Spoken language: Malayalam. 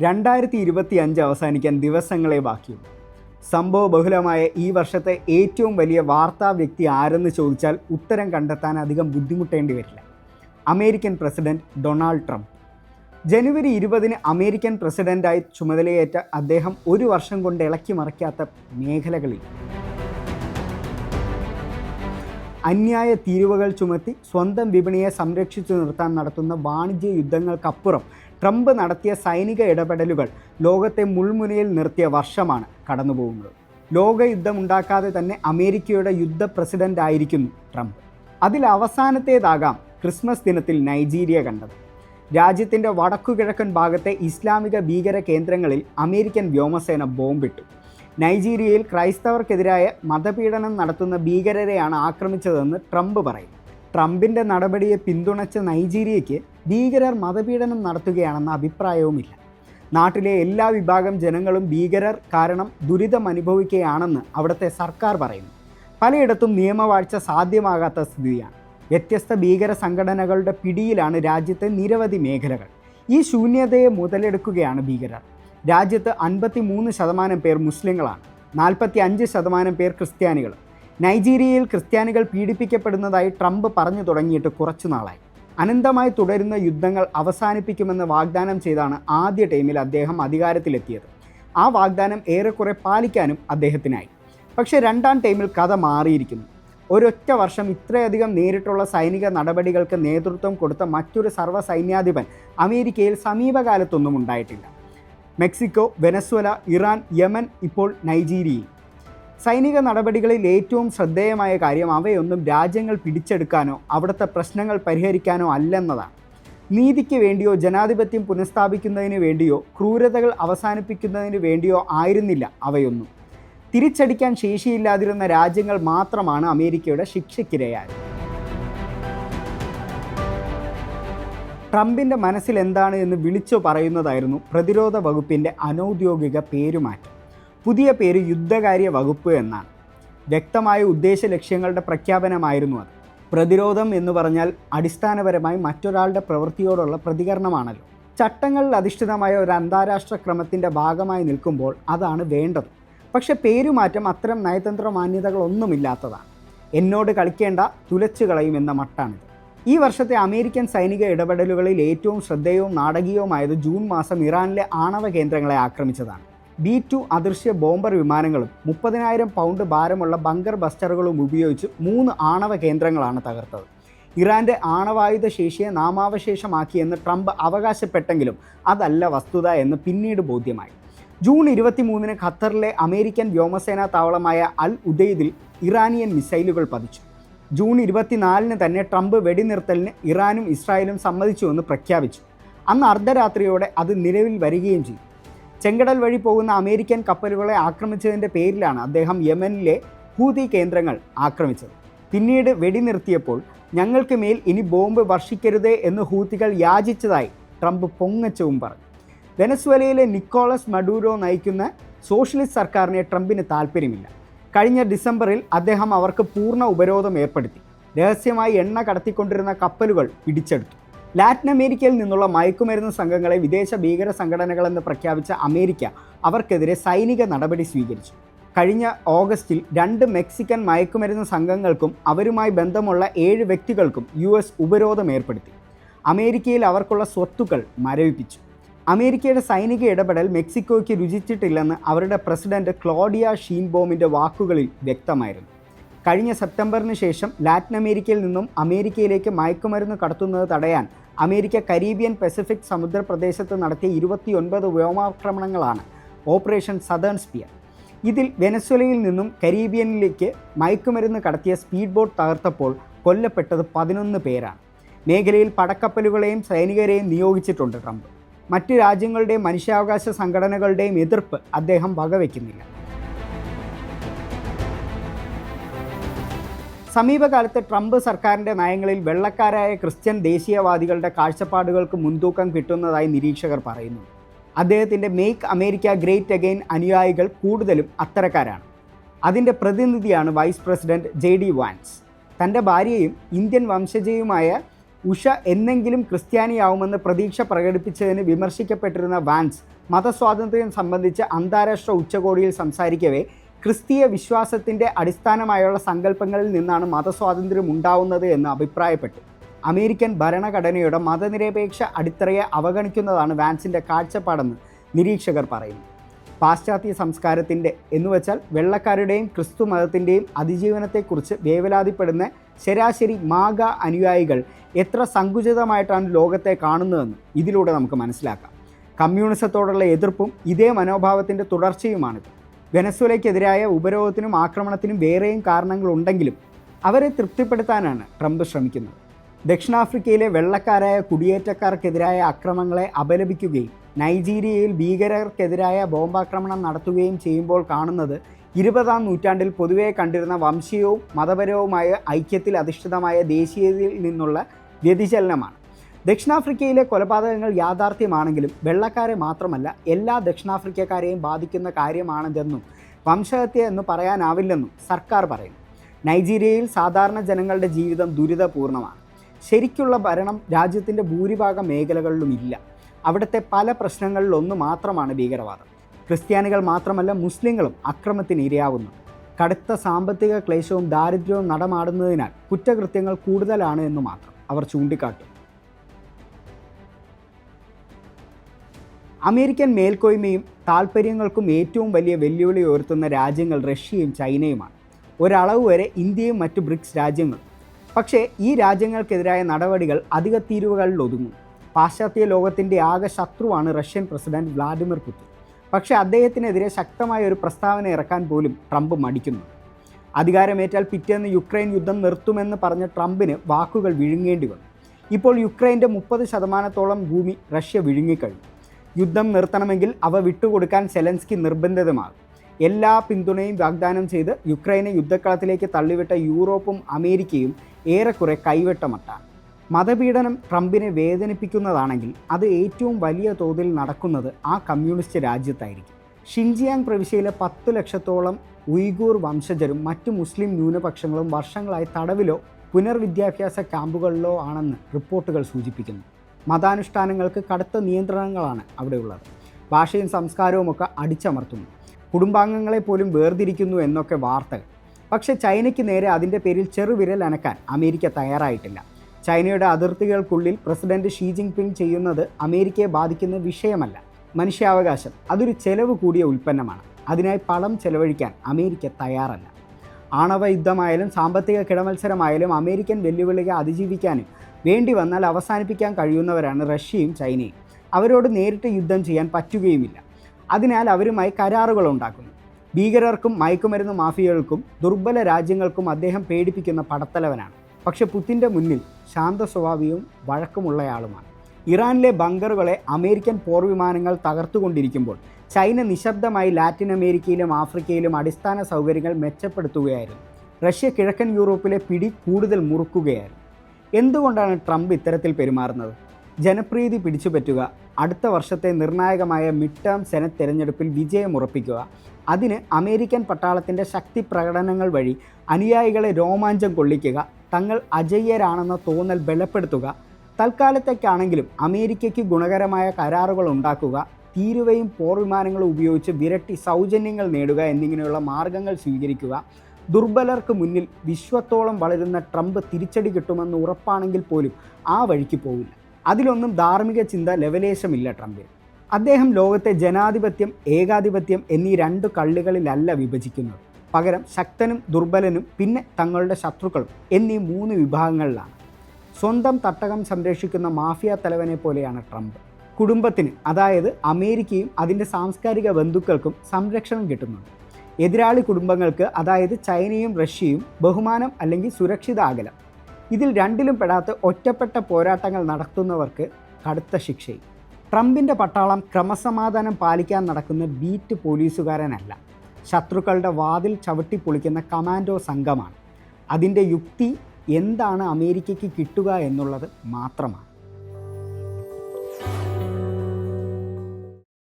രണ്ടായിരത്തി ഇരുപത്തി അഞ്ച് അവസാനിക്കാൻ ദിവസങ്ങളെ ബാക്കിയുള്ളൂ. സംഭവ ബഹുലമായ ഈ വർഷത്തെ ഏറ്റവും വലിയ വാർത്താ വ്യക്തി ആരെന്ന് ചോദിച്ചാൽ ഉത്തരം കണ്ടെത്താൻ അധികം ബുദ്ധിമുട്ടേണ്ടി വരില്ല. American president Donald Trump. ജനുവരി ഇരുപതിന് അമേരിക്കൻ പ്രസിഡന്റായി ചുമതലയേറ്റ അദ്ദേഹം ഒരു വർഷം കൊണ്ട് ഇളക്കി മറിക്കാത്ത മേഖലകളിൽ. അന്യായ തീരുവകൾ ചുമത്തി സ്വന്തം വിപണിയെ സംരക്ഷിച്ചു നിർത്താൻ നടത്തുന്ന വാണിജ്യ യുദ്ധങ്ങൾക്കപ്പുറം ട്രംപ് നടത്തിയ സൈനിക ഇടപെടലുകൾ ലോകത്തെ മുൾമുനയിൽ നിർത്തിയ വർഷമാണ് കടന്നുപോകുന്നത്. ലോകയുദ്ധം ഉണ്ടാക്കാതെ തന്നെ അമേരിക്കയുടെ യുദ്ധ പ്രസിഡന്റ് ആയിരിക്കുന്നു ട്രംപ്. അതിൽ അവസാനത്തേതാകാം ക്രിസ്മസ് ദിനത്തിൽ നൈജീരിയ കണ്ടത്. രാജ്യത്തിന്റെ വടക്കുകിഴക്കൻ ഭാഗത്തെ ഇസ്ലാമിക ഭീകര കേന്ദ്രങ്ങളിൽ അമേരിക്കൻ വ്യോമസേന ബോംബിട്ടു. നൈജീരിയയിൽ ക്രൈസ്തവർക്കെതിരായ മതപീഡനം നടത്തുന്ന ഭീകരരെയാണ് ആക്രമിച്ചതെന്ന് ട്രംപ് പറയും ട്രംപിന്റെ നടപടിയെ പിന്തുണച്ച നൈജീരിയയ്ക്ക് ഭീകരർ മതപീഡനം നടത്തുകയാണെന്ന അഭിപ്രായവുമില്ല. നാട്ടിലെ എല്ലാ വിഭാഗം ജനങ്ങളും ഭീകരർ കാരണം ദുരിതം അനുഭവിക്കുകയാണെന്ന് അവിടുത്തെ സർക്കാർ പറയുന്നു. പലയിടത്തും നിയമവാഴ്ച സാധ്യമാകാത്ത സ്ഥിതിയാണ്. വ്യത്യസ്ത ഭീകര സംഘടനകളുടെ പിടിയിലാണ് രാജ്യത്തെ നിരവധി മേഖലകൾ. ഈ ശൂന്യതയെ മുതലെടുക്കുകയാണ് ഭീകരർ. രാജ്യത്ത് അൻപത്തി മൂന്ന് ശതമാനം പേർ മുസ്ലിങ്ങളാണ്. നാൽപ്പത്തി അഞ്ച് ശതമാനം പേർ ക്രിസ്ത്യാനികൾ നൈജീരിയയിൽ ക്രിസ്ത്യാനികൾ പീഡിപ്പിക്കപ്പെടുന്നതായി ട്രംപ് പറഞ്ഞു തുടങ്ങിയിട്ട് കുറച്ചു നാളായി അനന്തമായി തുടരുന്ന യുദ്ധങ്ങൾ അവസാനിപ്പിക്കുമെന്ന് വാഗ്ദാനം ചെയ്താണ് ആദ്യ ടൈമിൽ അദ്ദേഹം അധികാരത്തിലെത്തിയത്. ആ വാഗ്ദാനം ഏറെക്കുറെ പാലിക്കാനും അദ്ദേഹത്തിനായി. പക്ഷേ രണ്ടാം ടൈമിൽ കഥ മാറിയിരിക്കുന്നു. ഒരൊറ്റ വർഷം ഇത്രയധികം നേരിട്ടുള്ള സൈനിക നടപടികൾക്ക് നേതൃത്വം കൊടുത്ത മറ്റൊരു സർവസൈന്യാധിപൻ അമേരിക്കയിൽ സമീപകാലത്തൊന്നും ഉണ്ടായിട്ടില്ല. മെക്സിക്കോ വെനസ്വല ഇറാൻ യമൻ ഇപ്പോൾ നൈജീരിയയും സൈനിക നടപടികളിൽ ഏറ്റവും ശ്രദ്ധേയമായ കാര്യം അവയൊന്നും രാജ്യങ്ങൾ പിടിച്ചെടുക്കാനോ അവിടുത്തെ പ്രശ്നങ്ങൾ പരിഹരിക്കാനോ അല്ലെന്നതാണ്. നീതിക്ക് വേണ്ടിയോ ജനാധിപത്യം പുനഃസ്ഥാപിക്കുന്നതിന് വേണ്ടിയോ ക്രൂരതകൾ അവസാനിപ്പിക്കുന്നതിന് വേണ്ടിയോ ആയിരുന്നില്ല അവയൊന്നും. തിരിച്ചടിക്കാൻ ശേഷിയില്ലാതിരുന്ന രാജ്യങ്ങൾ മാത്രമാണ് അമേരിക്കയുടെ ശിക്ഷയ്ക്കിരയായത്. ട്രംപിന്റെ മനസ്സിൽ എന്താണ് എന്ന് വിളിച്ചു പറയുന്നതായിരുന്നു പ്രതിരോധ വകുപ്പിന്റെ അനൗദ്യോഗിക പേരുമാറ്റം. പുതിയ പേര് യുദ്ധകാര്യ വകുപ്പ് എന്നാണ്. വ്യക്തമായ ഉദ്ദേശ ലക്ഷ്യങ്ങളുടെ പ്രഖ്യാപനമായിരുന്നു അത്. പ്രതിരോധം എന്ന് പറഞ്ഞാൽ അടിസ്ഥാനപരമായി മറ്റൊരാളുടെ പ്രവൃത്തിയോടുള്ള പ്രതികരണമാണല്ലോ. ചട്ടങ്ങളിൽ അധിഷ്ഠിതമായ ഒരു അന്താരാഷ്ട്ര ക്രമത്തിന്റെ ഭാഗമായി നിൽക്കുമ്പോൾ അതാണ് വേണ്ടത്. പക്ഷെ പേരുമാറ്റം അത്തരം നയതന്ത്ര മാന്യതകളൊന്നുമില്ലാത്തതാണ്. എന്നോട് കളിക്കേണ്ട തുലച്ചു കളയും എന്ന മട്ടാണിത്. ഈ വർഷത്തെ അമേരിക്കൻ സൈനിക ഇടപെടലുകളിൽ ഏറ്റവും ശ്രദ്ധേയവും നാടകീയവുമായത് ജൂൺ മാസം ഇറാനിലെ ആണവ കേന്ദ്രങ്ങളെ ആക്രമിച്ചതാണ്. ബി ടു അദൃശ്യ ബോംബർ വിമാനങ്ങളും മുപ്പതിനായിരം പൗണ്ട് ഭാരമുള്ള ബങ്കർ ബസ്റ്ററുകളും ഉപയോഗിച്ച് മൂന്ന് ആണവ കേന്ദ്രങ്ങളാണ് തകർത്തത്. ഇറാന്റെ ആണവായുധ ശേഷിയെ നാമാവശേഷമാക്കിയെന്ന് ട്രംപ് അവകാശപ്പെട്ടെങ്കിലും അതല്ല വസ്തുത എന്ന് പിന്നീട് ബോധ്യമായി. ജൂൺ ഇരുപത്തിമൂന്നിന് ഖത്തറിലെ അമേരിക്കൻ വ്യോമസേനാ താവളമായ അൽ ഉദയ്ദിൽ ഇറാനിയൻ മിസൈലുകൾ പതിച്ചു. ജൂൺ ഇരുപത്തിനാലിന് തന്നെ ട്രംപ് വെടിനിർത്തലിന് ഇറാനും ഇസ്രായേലും സമ്മതിച്ചുവെന്ന് പ്രഖ്യാപിച്ചു. അന്ന് അർദ്ധരാത്രിയോടെ അത് നിലവിൽ വരികയും ചെയ്തു. ചെങ്കടൽ വഴി പോകുന്ന അമേരിക്കൻ കപ്പലുകളെ ആക്രമിച്ചതിന്റെ പേരിലാണ് അദ്ദേഹം യമനിലെ ഹൂതി കേന്ദ്രങ്ങൾ ആക്രമിച്ചത്. പിന്നീട് വെടി നിർത്തിയപ്പോൾ ഞങ്ങൾക്ക് മേൽ ഇനി ബോംബ് വർഷിക്കരുതേ എന്ന് ഹൂത്തികൾ യാചിച്ചതായി ട്രംപ് പൊങ്ങച്ചവും പറഞ്ഞു. വെനസ്വലയിലെ നിക്കോളസ് മഡൂരോ നയിക്കുന്ന സോഷ്യലിസ്റ്റ് സർക്കാരിനെ ട്രംപിന് താല്പര്യമില്ല കഴിഞ്ഞ ഡിസംബറിൽ അദ്ദേഹം അവർക്ക് പൂർണ ഉപരോധം ഏർപ്പെടുത്തി. രഹസ്യമായി എണ്ണ കടത്തിക്കൊണ്ടിരുന്ന കപ്പലുകൾ പിടിച്ചെടുത്തു ലാറ്റിൻ അമേരിക്കയിൽ നിന്നുള്ള മയക്കുമരുന്ന് സംഘങ്ങളെ വിദേശ ഭീകര സംഘടനകളെന്ന് പ്രഖ്യാപിച്ച അമേരിക്ക അവർക്കെതിരെ സൈനിക നടപടി സ്വീകരിച്ചു. കഴിഞ്ഞ ഓഗസ്റ്റിൽ രണ്ട് മെക്സിക്കൻ മയക്കുമരുന്ന് സംഘങ്ങൾക്കും അവരുമായി ബന്ധമുള്ള ഏഴ് വ്യക്തികൾക്കും യു എസ് ഉപരോധം ഏർപ്പെടുത്തി. അമേരിക്കയിൽ അവർക്കുള്ള സ്വത്തുക്കൾ മരവിപ്പിച്ചു. അമേരിക്കയുടെ സൈനിക ഇടപെടൽ മെക്സിക്കോയ്ക്ക് രുചിച്ചിട്ടില്ലെന്ന് അവരുടെ പ്രസിഡന്റ് ക്ലോഡിയ ഷീൻബോമിന്റെ വാക്കുകളിൽ വ്യക്തമായിരുന്നു. കഴിഞ്ഞ സെപ്റ്റംബറിന് ശേഷം ലാറ്റിൻ അമേരിക്കയിൽ നിന്നും അമേരിക്കയിലേക്ക് മയക്കുമരുന്ന് കടത്തുന്നത് തടയാൻ അമേരിക്ക കരീബിയൻ പസഫിക് സമുദ്രപ്രദേശത്ത് നടത്തിയ ഇരുപത്തിയൊൻപത് വ്യോമാക്രമണങ്ങളാണ് ഓപ്പറേഷൻ സദേൺ സ്പിയർ. ഇതിൽ വെനസ്വലയിൽ നിന്നും കരീബിയനിലേക്ക് മയക്കുമരുന്ന് കടത്തിയ സ്പീഡ് ബോട്ട് തകർത്തപ്പോൾ കൊല്ലപ്പെട്ടത് പതിനൊന്ന് പേരാണ്. മേഖലയിൽ പടക്കപ്പലുകളെയും സൈനികരെയും നിയോഗിച്ചിട്ടുണ്ട് ട്രംപ്. മറ്റ് രാജ്യങ്ങളുടെയും മനുഷ്യാവകാശ സംഘടനകളുടെയും എതിർപ്പ് അദ്ദേഹം വകവയ്ക്കുന്നില്ല സമീപകാലത്ത് ട്രംപ് സർക്കാരിന്റെ നയങ്ങളിൽ വെള്ളക്കാരായ ക്രിസ്ത്യൻ ദേശീയവാദികളുടെ കാഴ്ചപ്പാടുകൾക്ക് മുൻതൂക്കം കിട്ടുന്നതായി നിരീക്ഷകർ പറയുന്നു. അദ്ദേഹത്തിന്റെ മേക്ക് അമേരിക്ക ഗ്രേറ്റ് അഗെയിൻ അനുയായികൾ കൂടുതലും അത്തരക്കാരാണ്. അതിന്റെ പ്രതിനിധിയാണ് vice president J D Vance തന്റെ ഭാര്യയും ഇന്ത്യൻ വംശജയുമായ ഉഷ എന്നെങ്കിലും ക്രിസ്ത്യാനിയാവുമെന്ന് പ്രതീക്ഷ പ്രകടിപ്പിച്ചതിന് വിമർശിക്കപ്പെട്ടിരുന്ന വാൻസ് മതസ്വാതന്ത്ര്യം സംബന്ധിച്ച് അന്താരാഷ്ട്ര ഉച്ചകോടിയിൽ സംസാരിക്കവേ ക്രിസ്തീയ വിശ്വാസത്തിന്റെ അടിസ്ഥാനമായുള്ള സങ്കല്പങ്ങളിൽ നിന്നാണ് മതസ്വാതന്ത്ര്യം ഉണ്ടാവുന്നത് എന്ന് അഭിപ്രായപ്പെട്ടു. അമേരിക്കൻ ഭരണഘടനയുടെ മതനിരപേക്ഷ അടിത്തറയെ അവഗണിക്കുന്നതാണ് വാൻസിന്റെ കാഴ്ചപ്പാടെന്ന് നിരീക്ഷകർ പറയുന്നു. പാശ്ചാത്യ സംസ്കാരത്തിന്റെ എന്നുവെച്ചാൽ വെള്ളക്കാരുടെയും ക്രിസ്തു മതത്തിന്റെയും അതിജീവനത്തെക്കുറിച്ച് വേവലാതിപ്പെടുന്ന ശരാശരി മാഗ അനുയായികൾ എത്ര സങ്കുചിതമായിട്ടാണ് ലോകത്തെ കാണുന്നതെന്ന് ഇതിലൂടെ നമുക്ക് മനസ്സിലാക്കാം. കമ്മ്യൂണിസത്തോടുള്ള എതിർപ്പും ഇതേ മനോഭാവത്തിന്റെ തുടർച്ചയുമാണിത്. വെനസ്വലയ്ക്കെതിരായ ഉപരോധത്തിനും ആക്രമണത്തിനും വേറെയും കാരണങ്ങളുണ്ടെങ്കിലും അവരെ തൃപ്തിപ്പെടുത്താനാണ് ട്രംപ് ശ്രമിക്കുന്നത്. ദക്ഷിണാഫ്രിക്കയിലെ വെള്ളക്കാരായ കുടിയേറ്റക്കാർക്കെതിരായ അക്രമങ്ങളെ അപലപിക്കുകയും നൈജീരിയയിൽ ഭീകരർക്കെതിരായ ബോംബാക്രമണം നടത്തുകയും ചെയ്യുമ്പോൾ കാണുന്നത് ഇരുപതാം നൂറ്റാണ്ടിൽ പൊതുവെ കണ്ടിരുന്ന വംശീയവും മതപരവുമായ ഐക്യത്തിൽ അധിഷ്ഠിതമായ ദേശീയതയിൽ നിന്നുള്ള വ്യതിചലനമാണ്. ദക്ഷിണാഫ്രിക്കയിലെ കൊലപാതകങ്ങൾ യാഥാർത്ഥ്യമാണെങ്കിലും വെള്ളക്കാരെ മാത്രമല്ല എല്ലാ ദക്ഷിണാഫ്രിക്കക്കാരെയും ബാധിക്കുന്ന കാര്യമാണിതെന്നും വംശഹത്യ എന്ന് പറയാനാവില്ലെന്നും സർക്കാർ പറയുന്നു. നൈജീരിയയിൽ സാധാരണ ജനങ്ങളുടെ ജീവിതം ദുരിതപൂർണമാണ് ശരിക്കുള്ള ഭരണം രാജ്യത്തിന്റെ ഭൂരിഭാഗം മേഖലകളിലും ഇല്ല അവിടുത്തെ പല പ്രശ്നങ്ങളിലൊന്നു മാത്രമാണ് ഭീകരവാദം. ക്രിസ്ത്യാനികൾ മാത്രമല്ല മുസ്ലിങ്ങളും അക്രമത്തിന് ഇരയാവുന്നു. കടുത്ത സാമ്പത്തിക ക്ലേശവും ദാരിദ്ര്യവും നടമാടുന്നതിനാൽ കുറ്റകൃത്യങ്ങൾ കൂടുതലാണ് എന്ന് മാത്രം അവർ ചൂണ്ടിക്കാട്ടും. അമേരിക്കൻ മേൽക്കോയ്മയും താൽപ്പര്യങ്ങൾക്കും ഏറ്റവും വലിയ വെല്ലുവിളി ഉയർത്തുന്ന രാജ്യങ്ങൾ റഷ്യയും ചൈനയുമാണ്. ഒരളവ് വരെ ഇന്ത്യയും മറ്റ് ബ്രിക്സ് രാജ്യങ്ങളും. പക്ഷേ ഈ രാജ്യങ്ങൾക്കെതിരായ നടപടികൾ അധിക തീരുവകളിൽ ഒതുങ്ങും. പാശ്ചാത്യ ലോകത്തിന്റെ ആകെ ശത്രുവാണ് റഷ്യൻ പ്രസിഡന്റ് വ്ളാഡിമിർ പുടിൻ. പക്ഷേ അദ്ദേഹത്തിനെതിരെ ശക്തമായ ഒരു പ്രസ്താവന ഇറക്കാൻ പോലും ട്രംപ് മടിക്കുന്നു. അധികാരമേറ്റാൽ പിറ്റേന്ന് യുക്രൈൻ യുദ്ധം നിർത്തുമെന്ന് പറഞ്ഞ ട്രംപിന് വാക്കുകൾ വിഴുങ്ങേണ്ടി വന്നു. ഇപ്പോൾ യുക്രൈന്റെ മുപ്പത് ശതമാനത്തോളം ഭൂമി റഷ്യ വിഴുങ്ങിക്കഴിഞ്ഞു. യുദ്ധം നിർത്തണമെങ്കിൽ അവ വിട്ടുകൊടുക്കാൻ സെലൻസ്കി നിർബന്ധിതമാകും. എല്ലാ പിന്തുണയും വാഗ്ദാനം ചെയ്ത് യുക്രൈനെ യുദ്ധക്കളത്തിലേക്ക് തള്ളിവിട്ട യൂറോപ്പും അമേരിക്കയും ഏറെക്കുറെ കൈവെട്ടമട്ടാണ്. മതപീഡനം ട്രംപിനെ വേദനിപ്പിക്കുന്നതാണെങ്കിൽ അത് ഏറ്റവും വലിയ തോതിൽ നടക്കുന്നത് ആ കമ്മ്യൂണിസ്റ്റ് രാജ്യത്തായിരിക്കും. ഷിൻജിയാങ് പ്രവിശ്യയിലെ പത്തു ലക്ഷത്തോളം ഉയ്ഗൂർ വംശജരും മറ്റ് മുസ്ലിം ന്യൂനപക്ഷങ്ങളും വർഷങ്ങളായി തടവിലോ പുനർവിദ്യാഭ്യാസ ക്യാമ്പുകളിലോ ആണെന്ന് റിപ്പോർട്ടുകൾ സൂചിപ്പിക്കുന്നു. മതാനുഷ്ഠാനങ്ങൾക്ക് കടുത്ത നിയന്ത്രണങ്ങളാണ് അവിടെയുള്ളത്. ഭാഷയും സംസ്കാരവും ഒക്കെ അടിച്ചമർത്തുന്നു. കുടുംബാംഗങ്ങളെ പോലും വേർതിരിക്കുന്നു എന്നൊക്കെ വാർത്തകൾ. പക്ഷേ ചൈനയ്ക്ക് നേരെ അതിന്റെ പേരിൽ ചെറുവിരൽ അനക്കാൻ അമേരിക്ക തയ്യാറായിട്ടില്ല. ചൈനയുടെ അതിർത്തികൾക്കുള്ളിൽ പ്രസിഡന്റ് ഷീ ജിൻപിങ് ചെയ്യുന്നത് അമേരിക്കയെ ബാധിക്കുന്ന വിഷയമല്ല. മനുഷ്യാവകാശം അതൊരു ചെലവ് കൂടിയ ഉൽപ്പന്നമാണ്. അതിനായി പണം ചെലവഴിക്കാൻ അമേരിക്ക തയ്യാറല്ല. ആണവ യുദ്ധമായാലും സാമ്പത്തിക കിടമത്സരമായാലും അമേരിക്കൻ വെല്ലുവിളിയെ അതിജീവിക്കാനും വേണ്ടി വന്നാൽ അവസാനിപ്പിക്കാൻ കഴിയുന്നവരാണ് റഷ്യയും ചൈനയും. അവരോട് നേരിട്ട് യുദ്ധം ചെയ്യാൻ പറ്റുകയുമില്ല. അതിനാൽ അവരുമായി കരാറുകൾ ഉണ്ടാക്കുന്നു ഭീകരർക്കും മയക്കുമരുന്ന് മാഫിയകൾക്കും ദുർബല രാജ്യങ്ങൾക്കും അദ്ദേഹം പേടിപ്പിക്കുന്ന പടത്തലവനാണ്. പക്ഷെ പുത്തിന്റെ മുന്നിൽ ശാന്ത സ്വഭാവിയും വഴക്കമുള്ളയാളുമാണ്. ഇറാനിലെ ബങ്കറുകളെ അമേരിക്കൻ പോർവിമാനങ്ങൾ തകർത്തുകൊണ്ടിരിക്കുമ്പോൾ ചൈന നിശബ്ദമായി ലാറ്റിൻ അമേരിക്കയിലും ആഫ്രിക്കയിലും അടിസ്ഥാന സൗകര്യങ്ങൾ മെച്ചപ്പെടുത്തുകയായിരുന്നു. റഷ്യ കിഴക്കൻ യൂറോപ്പിലെ പിടി കൂടുതൽ മുറുക്കുകയായിരുന്നു. എന്തുകൊണ്ടാണ് ട്രംപ് ഇത്തരത്തിൽ പെരുമാറുന്നത്? ജനപ്രീതി പിടിച്ചുപറ്റുക അടുത്ത വർഷത്തെ നിർണായകമായ മിഡ് ടേം സെനറ്റ് തെരഞ്ഞെടുപ്പിൽ വിജയം ഉറപ്പിക്കുക അതിന് അമേരിക്കൻ പട്ടാളത്തിന്റെ ശക്തി പ്രകടനങ്ങൾ വഴി അനുയായികളെ രോമാഞ്ചം കൊള്ളിക്കുക തങ്ങൾ അജയ്യരാണെന്ന തോന്നൽ ബലപ്പെടുത്തുക തൽക്കാലത്തേക്കാണെങ്കിലും അമേരിക്കയ്ക്ക് ഗുണകരമായ കരാറുകൾ ഉണ്ടാക്കുക തീരുവയും പോർവിമാനങ്ങളും ഉപയോഗിച്ച് വിരട്ടി സൗജന്യങ്ങൾ നേടുക എന്നിങ്ങനെയുള്ള മാർഗങ്ങൾ സ്വീകരിക്കുക ദുർബലർക്ക് മുന്നിൽ വിശ്വത്തോളം വളരുന്ന ട്രംപ് തിരിച്ചടി കിട്ടുമെന്ന് ഉറപ്പാണെങ്കിൽ പോലും ആ വഴിക്ക് പോവില്ല. അതിലൊന്നും ധാർമ്മിക ചിന്ത ലെവലേശമില്ല ട്രംപിന്. അദ്ദേഹം ലോകത്തെ ജനാധിപത്യം ഏകാധിപത്യം എന്നീ രണ്ട് കള്ളികളിലല്ല വിഭജിക്കുന്നത്. പകരം ശക്തനും ദുർബലനും പിന്നെ തങ്ങളുടെ ശത്രുക്കളും എന്നീ മൂന്ന് വിഭാഗങ്ങളിലാണ്. സ്വന്തം തട്ടകം സംരക്ഷിക്കുന്ന മാഫിയ തലവനെ പോലെയാണ് ട്രംപ്. കുടുംബത്തിന് അതായത് അമേരിക്കയും അതിന്റെ സാംസ്കാരിക ബന്ധുക്കൾക്കും സംരക്ഷണം കിട്ടുന്നുണ്ട്. എതിരാളി കുടുംബങ്ങൾക്ക് അതായത് ചൈനയും റഷ്യയും ബഹുമാനം അല്ലെങ്കിൽ സുരക്ഷിത അകലം. ഇതിൽ രണ്ടിലും പെടാത്ത ഒറ്റപ്പെട്ട പോരാട്ടങ്ങൾ നടത്തുന്നവർക്ക് കടുത്ത ശിക്ഷയും. ട്രംപിന്റെ പട്ടാളം ക്രമസമാധാനം പാലിക്കാൻ നടക്കുന്ന ബീറ്റ് പോലീസുകാരനല്ല. ശത്രുക്കളുടെ വാതിൽ ചവിട്ടി പൊളിക്കുന്ന കമാൻഡോ സംഘമാണ്. അതിന്റെ യുക്തി എന്താണ് അമേരിക്കയ്ക്ക് കിട്ടുക എന്നുള്ളത് മാത്രമാണ്.